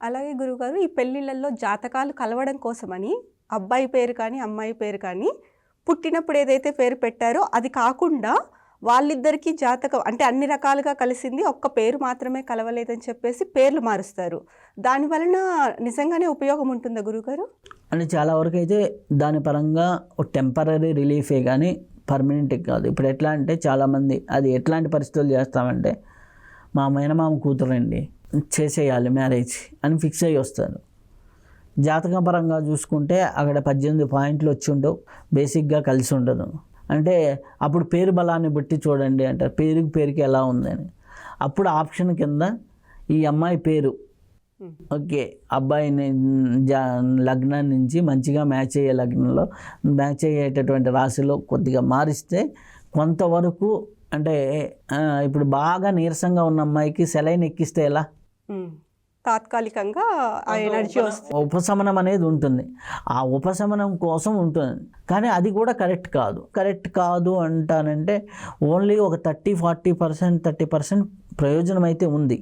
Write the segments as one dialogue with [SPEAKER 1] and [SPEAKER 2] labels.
[SPEAKER 1] అలాగే గురుగారు ఈ పెళ్ళిళ్ళల్లో జాతకాలు కలవడం కోసమని అబ్బాయి పేరు కానీ అమ్మాయి పేరు కానీ పుట్టినప్పుడు ఏదైతే పేరు పెట్టారో అది కాకుండా వాళ్ళిద్దరికీ జాతకం అంటే అన్ని రకాలుగా కలిసింది ఒక్క పేరు మాత్రమే కలవలేదని చెప్పేసి పేర్లు మారుస్తారు. దాని వలన నిజంగానే ఉపయోగం ఉంటుందా గురుగారు
[SPEAKER 2] అంటే చాలా వరకు అయితే దాని పరంగా టెంపరీ రిలీఫే కానీ పర్మనెంట్ కాదు. ఇప్పుడు ఎట్లా అంటే చాలామంది అది ఎట్లాంటి పరిస్థితులు చేస్తామంటే మా మేనమామ కూతురండి. చేసేయాలి మ్యారేజ్ అని ఫిక్స్ అయ్యి వస్తారు జాతకం పరంగా చూసుకుంటే అక్కడ పద్దెనిమిది పాయింట్లు వచ్చి ఉండవు బేసిక్గా కలిసి ఉండదు. అంటే అప్పుడు పేరు బలాన్ని బట్టి చూడండి అంటారు పేరుకి పేరుకి ఎలా ఉందని. అప్పుడు ఆప్షన్ కింద ఈ అమ్మాయి పేరు. ఓకే అబ్బాయిని జా లగ్నం నుంచి మంచిగా మ్యాచ్ అయ్యే లగ్నంలో మ్యాచ్ అయ్యేటటువంటి రాశిలో కొద్దిగా మారిస్తే కొంతవరకు అంటే ఇప్పుడు బాగా నీరసంగా ఉన్న అమ్మాయికి సెలైన్ ఎక్కిస్తే ఎలా.
[SPEAKER 1] తాత్కాలికంగా ఆ ఎనర్జీ వస్తుంది.
[SPEAKER 2] ఉపశమనం అనేది ఉంటుంది. ఆ ఉపశమనం కోసం ఉంటుంది. కానీ అది కూడా కరెక్ట్ కాదు. కరెక్ట్ కాదు అంటానంటే ఓన్లీ ఒక thirty forty percent thirty percent ప్రయోజనం అయితే ఉంది.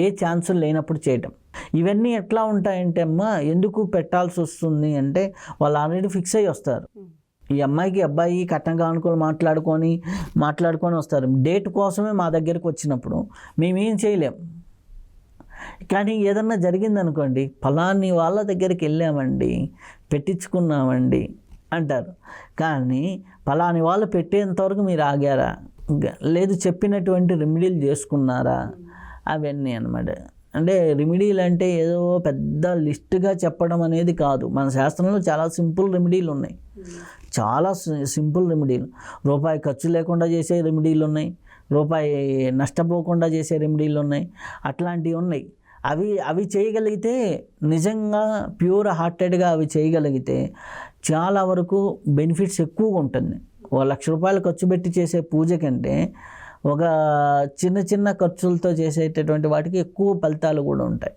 [SPEAKER 2] ఏ ఛాన్సులు లేనప్పుడు చేయటం. ఇవన్నీ ఎట్లా ఉంటాయంటే అమ్మా ఎందుకు పెట్టాల్సి వస్తుంది అంటే వాళ్ళు ఆల్రెడీ ఫిక్స్ అయ్యి వస్తారు. ఈ అమ్మాయికి అబ్బాయి కట్నం కానుకొని మాట్లాడుకొని మాట్లాడుకొని వస్తారు. డేట్ కోసమే మా దగ్గరికి వచ్చినప్పుడు మేమేం చేయలేం. కానీ ఏదన్నా జరిగిందనుకోండి ఫలాని వాళ్ళ దగ్గరికి వెళ్ళామండి పెట్టించుకున్నామండి అంటారు. కానీ ఫలాని వాళ్ళు పెట్టేంతవరకు మీరు ఆగారా? లేదు చెప్పినటువంటి రెమెడీలు చేసుకున్నారా? అవన్నీ అన్నమాట. అంటే రెమెడీలు అంటే ఏదో పెద్ద లిస్ట్గా చెప్పడం అనేది కాదు. మన శాస్త్రంలో చాలా సింపుల్ రెమెడీలు ఉన్నాయి. చాలా సింపుల్ రెమెడీలు రూపాయి ఖర్చు లేకుండా చేసే రెమెడీలు ఉన్నాయి. రూపాయి నష్టపోకుండా చేసే రెమెడీలు ఉన్నాయి. అట్లాంటివి ఉన్నాయి. అవి అవి చేయగలిగితే నిజంగా ప్యూర్ హార్టెడ్గా అవి చేయగలిగితే చాలా వరకు బెనిఫిట్స్ ఎక్కువగా ఉంటుంది. ఓ లక్ష రూపాయలు ఖర్చు పెట్టి చేసే పూజ కంటే ఒక చిన్న చిన్న ఖర్చులతో చేసేటటువంటి వాటికి ఎక్కువ ఫలితాలు కూడా ఉంటాయి.